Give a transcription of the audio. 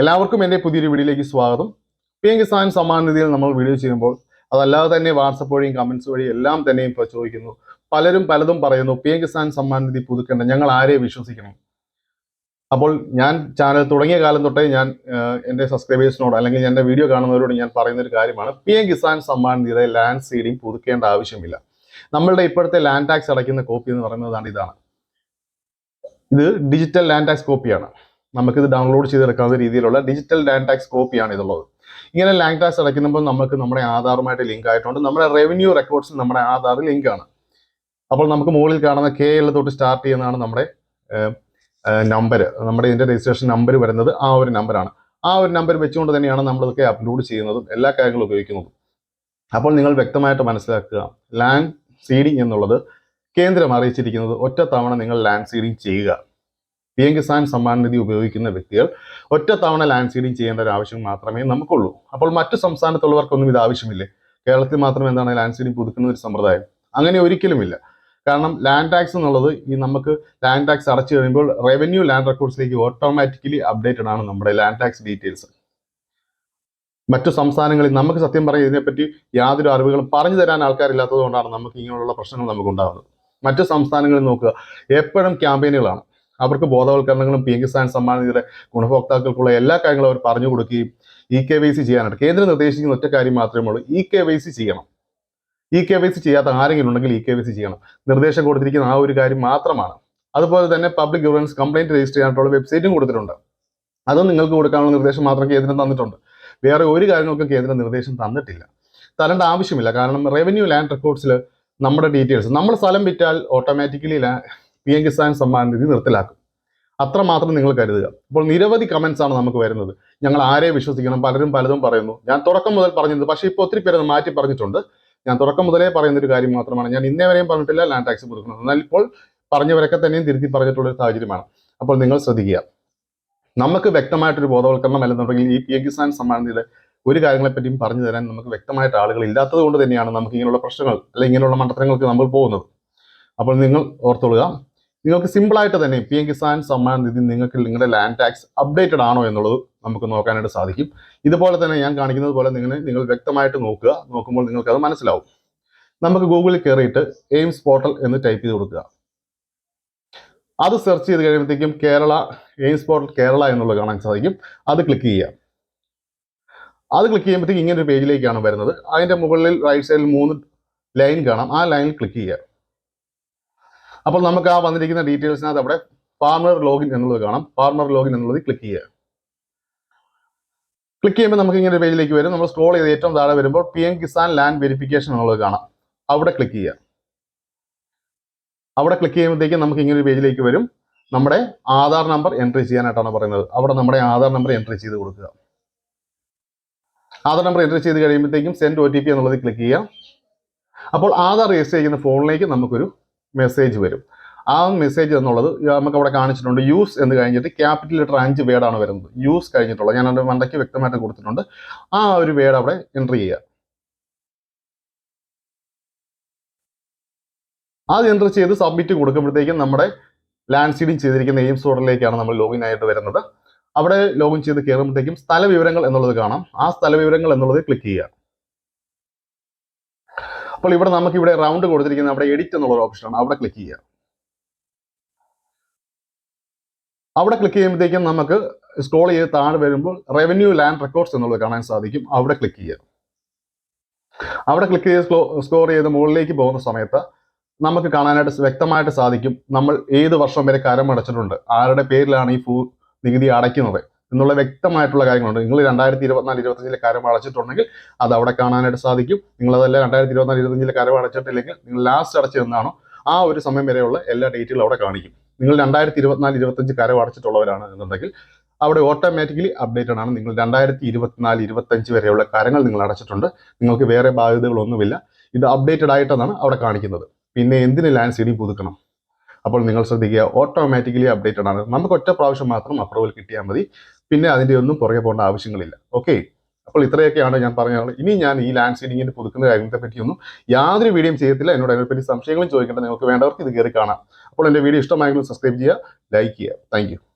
എല്ലാവർക്കും എന്റെ പുതിയൊരു വീഡിയോയിലേക്ക് സ്വാഗതം. പി എം കിസാൻ സമ്മാൻ നിധിയിൽ നമ്മൾ വീഡിയോ ചെയ്യുമ്പോൾ അതല്ലാതെ തന്നെ വാട്സപ്പ് വഴിയും കമൻസ് വഴിയും എല്ലാം തന്നെയും ഇപ്പോൾ ചോദിക്കുന്നു. പലരും പലതും പറയുന്നു പി എം കിസാൻ സമ്മാൻ നിധി പുതുക്കേണ്ട ഞങ്ങൾ ആരെ വിശ്വസിക്കണം? അപ്പോൾ ഞാൻ ചാനൽ തുടങ്ങിയ കാലം തൊട്ടേ ഞാൻ എന്റെ സബ്സ്ക്രൈബേഴ്സിനോട് അല്ലെങ്കിൽ എന്റെ വീഡിയോ കാണുന്നവരോട് ഞാൻ പറയുന്ന ഒരു കാര്യമാണ് പി എം കിസാൻ സമ്മാൻ നിധിയുടെ ലാൻഡ് സീഡിംഗ് പുതുക്കേണ്ട ആവശ്യമില്ല. നമ്മളുടെ ഇപ്പോഴത്തെ ലാൻഡ് ടാക്സ് അടയ്ക്കുന്ന കോപ്പി എന്ന് പറയുന്നതാണ് ഇതാണ്. ഇത് ഡിജിറ്റൽ ലാൻഡ് ടാക്സ് കോപ്പിയാണ് നമുക്കിത് ഡൗൺലോഡ് ചെയ്തെടുക്കാവുന്ന രീതിയിലുള്ള ഡിജിറ്റൽ ലാൻഡ് ടാക്സ് കോപ്പിയാണ് ഇതുള്ളത്. ഇങ്ങനെ ലാൻഡ് ടാക്സ് അടയ്ക്കുമ്പോൾ നമുക്ക് നമ്മുടെ ആധാറുമായിട്ട് ലിങ്ക് ആയിട്ടുണ്ട്. നമ്മുടെ റവന്യൂ റെക്കോർഡ്സ് നമ്മുടെ ആധാർ ലിങ്ക് ആണ്. അപ്പോൾ നമുക്ക് മുകളിൽ കാണുന്ന കെ എൽ തൊട്ട് സ്റ്റാർട്ട് ചെയ്യുന്നതാണ് നമ്മുടെ നമ്പർ നമ്മുടെ ഇതിന്റെ രജിസ്ട്രേഷൻ നമ്പർ വരുന്നത് ആ ഒരു നമ്പറാണ് ആ ഒരു നമ്പർ വെച്ചുകൊണ്ട് തന്നെയാണ് നമ്മളിതൊക്കെ അപ്ലോഡ് ചെയ്യുന്നതും എല്ലാ കാര്യങ്ങളും ഉപയോഗിക്കുന്നതും. അപ്പോൾ നിങ്ങൾ വ്യക്തമായിട്ട് മനസ്സിലാക്കുക ലാൻഡ് സീഡിംഗ് എന്നുള്ളത് കേന്ദ്രം അറിയിച്ചിരിക്കുന്നത് ഒറ്റ തവണ നിങ്ങൾ ലാൻഡ് സീഡിംഗ് ചെയ്യുക. പി എം കിസാൻ സമ്മാൻ നിധി ഉപയോഗിക്കുന്ന വ്യക്തികൾ ഒറ്റ തവണ ലാൻഡ് സീഡിംഗ് ചെയ്യേണ്ട ഒരു ആവശ്യം മാത്രമേ നമുക്കുള്ളൂ. അപ്പോൾ മറ്റു സംസ്ഥാനത്തുള്ളവർക്കൊന്നും ഇത് ആവശ്യമില്ലേ. കേരളത്തിൽ മാത്രം എന്താണ് ലാൻഡ് സീഡിംഗ് പുതുക്കുന്ന ഒരു സമ്പ്രദായം? അങ്ങനെ ഒരിക്കലുമില്ല. കാരണം ലാൻഡ് ടാക്സ് എന്നുള്ളത് ഈ നമുക്ക് ലാൻഡ് ടാക്സ് അടച്ചു കഴിയുമ്പോൾ റവന്യൂ ലാൻഡ് റെക്കോർഡ്സിലേക്ക് ഓട്ടോമാറ്റിക്കലി അപ്ഡേറ്റഡ് ആണ് നമ്മുടെ ലാൻഡ് ടാക്സ് ഡീറ്റെയിൽസ് മറ്റു സംസ്ഥാനങ്ങളിൽ നമുക്ക് സത്യം പറയാം ഇതിനെപ്പറ്റി യാതൊരു അറിവുകളും പറഞ്ഞു തരാൻ ആൾക്കാരില്ലാത്തത് കൊണ്ടാണ് നമുക്ക് ഇങ്ങനെയുള്ള പ്രശ്നങ്ങൾ നമുക്ക് ഉണ്ടാകുന്നത് മറ്റു സംസ്ഥാനങ്ങളിൽ നോക്കുക എപ്പോഴും ക്യാമ്പയിനുകളാണ് അവർക്ക് ബോധവൽക്കരണങ്ങളും പി എം കിസാൻ സമ്മാന നിധിയുടെ ഗുണഭോക്താക്കൾക്കുള്ള എല്ലാ കാര്യങ്ങളും അവർ പറഞ്ഞു കൊടുക്കുകയും ഇ കെ വൈ സി ചെയ്യാനായിട്ട്. കേന്ദ്രം നിർദ്ദേശിക്കുന്ന ഒറ്റ കാര്യം മാത്രമേ ഉള്ളൂ. ഇ കെ വൈ സി ചെയ്യണം. ഇ കെ വൈ സി ചെയ്യാത്ത ആരെങ്കിലും ഉണ്ടെങ്കിൽ ഇ കെ വൈ സി ചെയ്യണം. നിർദ്ദേശം കൊടുത്തിരിക്കുന്ന ആ ഒരു കാര്യം മാത്രമാണ്. അതുപോലെ തന്നെ പബ്ലിക് ഗവർണൻസ് കംപ്ലൈന്റ് രജിസ്റ്റർ ചെയ്യാനായിട്ടുള്ള വെബ്സൈറ്റും കൊടുത്തിട്ടുണ്ട്. അതും നിങ്ങൾക്ക് കൊടുക്കാനുള്ള നിർദ്ദേശം മാത്രം കേന്ദ്രം തന്നിട്ടുണ്ട്. വേറെ ഒരു കാര്യങ്ങൾക്കും കേന്ദ്രം നിർദ്ദേശം തന്നിട്ടില്ല. തരേണ്ട ആവശ്യമില്ല. കാരണം റവന്യൂ ലാൻഡ് റെക്കോർഡ്സിൽ നമ്മുടെ ഡീറ്റെയിൽസ് നമ്മൾ സ്ഥലം വിറ്റാൽ automatically P M Kisan Samman Nidhi നിർത്തലാക്കും. അത്ര മാത്രം നിങ്ങൾ കരുതുക. അപ്പോൾ നിരവധി കമൻസ് ആണ് നമുക്ക് വരുന്നത്. ഞങ്ങൾ ആരെ വിശ്വസിക്കണം. പലരും പലതും പറയുന്നു. ഞാൻ തുടക്കം മുതൽ പറഞ്ഞത് പക്ഷേ ഇപ്പോൾ ഒത്തിരി പേര് അത് മാറ്റി പറഞ്ഞിട്ടുണ്ട്. ഞാൻ തുടക്കം മുതലേ പറയുന്ന ഒരു കാര്യം മാത്രമാണ്. ഞാൻ ഇന്നേ വരെയും പറഞ്ഞിട്ടില്ല ലാൻഡ് ടാക്സ് പുതുക്കണം. എന്നാൽ ഇപ്പോൾ പറഞ്ഞവരൊക്കെ തന്നെയും തിരുത്തി പറഞ്ഞിട്ടുള്ള ഒരു സാഹചര്യമാണ്. അപ്പോൾ നിങ്ങൾ ശ്രദ്ധിക്കുക. നമുക്ക് വ്യക്തമായിട്ടൊരു ബോധവൽക്കരണം അല്ലെന്നുണ്ടെങ്കിൽ ഈ പി എം കിസാൻ സമ്മാൻ നിധിയുടെ ഒരു കാര്യങ്ങളെപ്പറ്റിയും പറഞ്ഞു തരാൻ നമുക്ക് വ്യക്തമായിട്ട് ആളുകൾ ഇല്ലാത്തത് കൊണ്ട് തന്നെയാണ് നമുക്ക് ഇങ്ങനെയുള്ള പ്രശ്നങ്ങൾ അല്ലെങ്കിൽ ഇങ്ങനെയുള്ള മണ്ഡലങ്ങൾക്ക് നമ്മൾ പോകുന്നത്. അപ്പോൾ നിങ്ങൾ ഓർത്തുകൊള്ളുക. നിങ്ങൾക്ക് സിമ്പിളായിട്ട് തന്നെ പി എം കിസാൻ സമ്മാൻ നിധി നിങ്ങൾക്ക് നിങ്ങളുടെ ലാൻഡ് ടാക്സ് അപ്ഡേറ്റഡ് ആണോ എന്നുള്ളത് നമുക്ക് നോക്കാനായിട്ട് സാധിക്കും. ഇതുപോലെ തന്നെ ഞാൻ കാണിക്കുന്നത് പോലെ നിങ്ങൾ നിങ്ങൾ വ്യക്തമായിട്ട് നോക്കുക. നോക്കുമ്പോൾ നിങ്ങൾക്ക് അത് മനസ്സിലാവും. നമുക്ക് ഗൂഗിളിൽ കയറിയിട്ട് എയിംസ് പോർട്ടൽ എന്ന് ടൈപ്പ് ചെയ്ത് കൊടുക്കുക. അത് സെർച്ച് ചെയ്ത് കഴിയുമ്പോഴത്തേക്കും കേരള എയിംസ് പോർട്ടൽ കേരള എന്നുള്ളത് കാണാൻ സാധിക്കും. അത് ക്ലിക്ക് ചെയ്യുക. അത് ക്ലിക്ക് ചെയ്യുമ്പോഴത്തേക്ക് ഇങ്ങനെ ഒരു പേജിലേക്കാണ് വരുന്നത്. അതിന്റെ മുകളിൽ റൈറ്റ് സൈഡിൽ മൂന്ന് ലൈൻ കാണാം. ആ ലൈനിൽ ക്ലിക്ക് ചെയ്യുക. അപ്പോൾ നമുക്ക് ആ വന്നിരിക്കുന്ന ഡീറ്റെയിൽസിനകത്ത് അവിടെ ഫാർമർ ലോഗിൻ എന്നുള്ളത് കാണാം. ഫാർമർ ലോഗിൻ എന്നുള്ളത് ക്ലിക്ക് ചെയ്യുക. ക്ലിക്ക് ചെയ്യുമ്പോൾ നമുക്ക് ഇങ്ങനെ പേജിലേക്ക് വരും. നമ്മൾ സ്ക്രോൾ ചെയ്ത് ഏറ്റവും താഴെ വരുമ്പോൾ P M Kisan land verification എന്നുള്ളത് കാണാം. അവിടെ ക്ലിക്ക് ചെയ്യുക. അവിടെ ക്ലിക്ക് ചെയ്യുമ്പോഴത്തേക്കും നമുക്ക് ഇങ്ങനെ ഒരു പേജിലേക്ക് വരും. നമ്മുടെ ആധാർ നമ്പർ എൻട്രി ചെയ്യാനായിട്ടാണ് പറയുന്നത്. അവിടെ നമ്മുടെ ആധാർ നമ്പർ എൻട്രി ചെയ്ത് കൊടുക്കുക. ആധാർ നമ്പർ എൻട്രി ചെയ്ത് കഴിയുമ്പോഴത്തേക്കും സെൻഡ് ഒ എന്നുള്ളത് ക്ലിക്ക് ചെയ്യുക. അപ്പോൾ ആധാർ രജിസ്റ്റർ ചെയ്യുന്ന ഫോണിലേക്ക് നമുക്കൊരു മെസ്സേജ് വരും. ആ മെസ്സേജ് എന്നുള്ളത് നമുക്ക് അവിടെ കാണിച്ചിട്ടുണ്ട് യൂസ് എന്ന് കഴിഞ്ഞിട്ട് ക്യാപിറ്റൽ ലെറ്റർ അഞ്ച് വേർഡാണ് വരുന്നത്. യൂസ് കഴിഞ്ഞിട്ടുള്ളത് ഞാൻ അതിന്റെ മണ്ടയ്ക്ക് വ്യക്തമായിട്ട് കൊടുത്തിട്ടുണ്ട്. ആ ഒരു വേർഡ് അവിടെ എൻട്രി ചെയ്യുക. അത് എൻട്രി ചെയ്ത് സബ്മിറ്റ് കൊടുക്കുമ്പോഴത്തേക്കും നമ്മുടെ ലാൻഡ് സീഡിങ് ചെയ്തിരിക്കുന്ന എയിംസ് ഓർഡറിലേക്കാണ് നമ്മൾ ലോഗിൻ ആയിട്ട് വരുന്നത്. അവിടെ ലോഗിൻ ചെയ്ത് കയറുമ്പോഴത്തേക്കും സ്ഥല വിവരങ്ങൾ എന്നുള്ളത് കാണാം. ആ സ്ഥല വിവരങ്ങൾ എന്നുള്ളത് ക്ലിക്ക് ചെയ്യുക. അപ്പോൾ ഇവിടെ നമുക്ക് ഇവിടെ റൗണ്ട് കൊടുത്തിരിക്കുന്ന അവിടെ എഡിറ്റ് എന്നുള്ള ഓപ്ഷനാണ് അവിടെ ക്ലിക്ക് ചെയ്യുക. അവിടെ ക്ലിക്ക് ചെയ്യുമ്പോഴത്തേക്കും നമുക്ക് സ്ക്രോൾ ചെയ്ത് താഴെ വരുമ്പോൾ റവന്യൂ ലാൻഡ് റെക്കോർഡ്സ് എന്നുള്ളത് കാണാൻ സാധിക്കും. അവിടെ ക്ലിക്ക് ചെയ്യുക. അവിടെ ക്ലിക്ക് ചെയ്ത് സ്കോർ ചെയ്ത് മുകളിലേക്ക് പോകുന്ന സമയത്ത് നമുക്ക് കാണാനായിട്ട് വ്യക്തമായിട്ട് സാധിക്കും. നമ്മൾ ഏത് വർഷം വരെ കരം അടച്ചിട്ടുണ്ട്. ആരുടെ പേരിലാണ് ഈ ഭൂ നികുതി അടയ്ക്കുന്നത്. എന്നുള്ള വ്യക്തമായിട്ടുള്ള കാര്യങ്ങളുണ്ട്. നിങ്ങൾ രണ്ടായിരത്തി ഇരുപത്തിനാല് ഇരുപത്തഞ്ചിലെ കരം അടച്ചിട്ടുണ്ടെങ്കിൽ അത് അവിടെ കാണാനായിട്ട് സാധിക്കും. നിങ്ങൾ നിങ്ങളതല്ല രണ്ടായിരത്തി ഇരുപത്തിനാല് ഇരുപത്തഞ്ചിലെ കരം അടച്ചിട്ടില്ലെങ്കിൽ നിങ്ങൾ ലാസ്റ്റ് അടച്ചത് എന്താണോ ആ ഒരു സമയം വരെയുള്ള എല്ലാ ഡേറ്റുകളും അവിടെ കാണിക്കും. നിങ്ങൾ രണ്ടായിരത്തി ഇരുപത്തിനാല് ഇരുപത്തഞ്ച് കരം അടച്ചിട്ടുള്ളവരാണ് എന്നുണ്ടെങ്കിൽ അവിടെ ഓട്ടോമാറ്റിക്കലി അപ്ഡേറ്റഡ് ആണ്. നിങ്ങൾ രണ്ടായിരത്തി ഇരുപത്തിനാല് ഇരുപത്തഞ്ച് വരെയുള്ള കരങ്ങൾ നിങ്ങൾ അടച്ചിട്ടുണ്ട്. നിങ്ങൾക്ക് വേറെ ബാധ്യതകളൊന്നുമില്ല. ഇത് അപ്ഡേറ്റഡ് ആയിട്ടെന്നാണ് അവിടെ കാണിക്കുന്നത്. പിന്നെ എന്തിന് ലാൻഡ് സീഡിങ് പുതുക്കണം? അപ്പോൾ നിങ്ങൾ ശ്രദ്ധിക്കുക ഓട്ടോമാറ്റിക്കലി അപ്ഡേറ്റഡ് ആണ്. നമുക്ക് ഒറ്റ പ്രാവശ്യം മാത്രം അപ്രൂവൽ കിട്ടിയാൽ മതി. പിന്നെ അതിന്റെ ഒന്നും പുറകെ പോകേണ്ട ആവശ്യങ്ങളില്ല. ഓക്കെ അപ്പോൾ ഇത്രയൊക്കെയാണ് ഞാൻ പറഞ്ഞത് ഇനി ഞാൻ ഈ ലാൻഡ് സീഡിങ്ങിന് പുതുക്കുന്ന കാര്യത്തെ പറ്റിയൊന്നും യാതൊരു വീഡിയോയും ചെയ്യത്തില്ല എന്നോട് അതിനെപ്പറ്റി സംശയങ്ങളും ചോദിക്കേണ്ട നിങ്ങൾക്ക് വേണ്ടവർക്ക് ഇത് കയറി കാണാം. അപ്പോൾ എന്റെ വീഡിയോ ഇഷ്ടമായെങ്കിൽ സബ്സ്ക്രൈബ് ചെയ്യുക ലൈക്ക് ചെയ്യുക. താങ്ക്